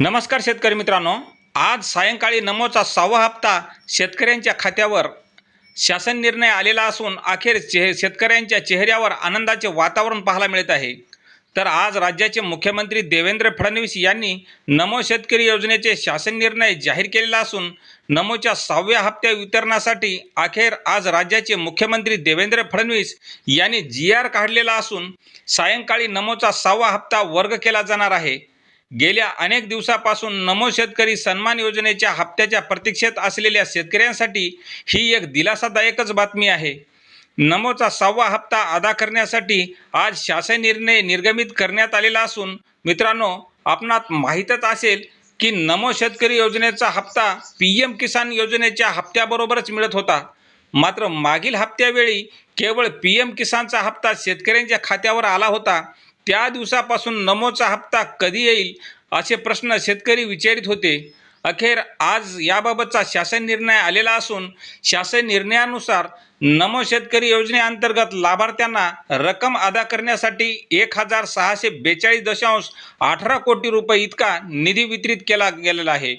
नमस्कार शेतकरी मित्रांनो. आज सायंकाळी नमोचा सहावा हप्ता शेतकऱ्यांच्या खात्यावर शासन निर्णय आलेला असून अखेर चेह शेतकऱ्यांच्या चेहऱ्यावर आनंदाचे वातावरण पाहायला मिळत आहे. तर आज राज्याचे मुख्यमंत्री देवेंद्र फडणवीस यांनी नमो शेतकरी योजनेचे शासन निर्णय जाहीर केलेला असून नमोच्या सहाव्या हप्त्या वितरणासाठी अखेर आज राज्याचे मुख्यमंत्री देवेंद्र फडणवीस यांनी जी आर काढलेला असून सायंकाळी नमोचा सहावा हप्ता वर्ग केला जाणार आहे. गेल्या अनेक दिवसापासून नमो शेतकरी सन्मान योजनेच्या हप्त्याच्या प्रतीक्षेत असलेल्या शेतकऱ्यांसाठी ही एक दिलासादायकच बातमी आहे. नमोचा सहावा हप्ता अदा करण्यासाठी आज शासन निर्णय निर्गमित करण्यात आलेला असून मित्रांनो आपणात माहीतच असेल की नमो शेतकरी योजनेचा हप्ता पी एम किसान योजनेच्या हप्त्याबरोबरच मिळत होता. मात्र मागील हप्त्यावेळी केवळ पी एम किसानचा हप्ता शेतकऱ्यांच्या खात्यावर आला होता. त्या दिवसापासून नमोचा हप्ता कधी येईल असे प्रश्न शेतकरी विचारित होते. अखेर आज याबाबतचा शासन निर्णय आलेला असून शासन निर्णयानुसार नमो शेतकरी योजनेअंतर्गत लाभार्थ्यांना रक्कम अदा करण्यासाठी एक हजार सहाशे बेचाळीस दशांश अठरा कोटी रुपये इतका निधी वितरित केला गेलेला आहे.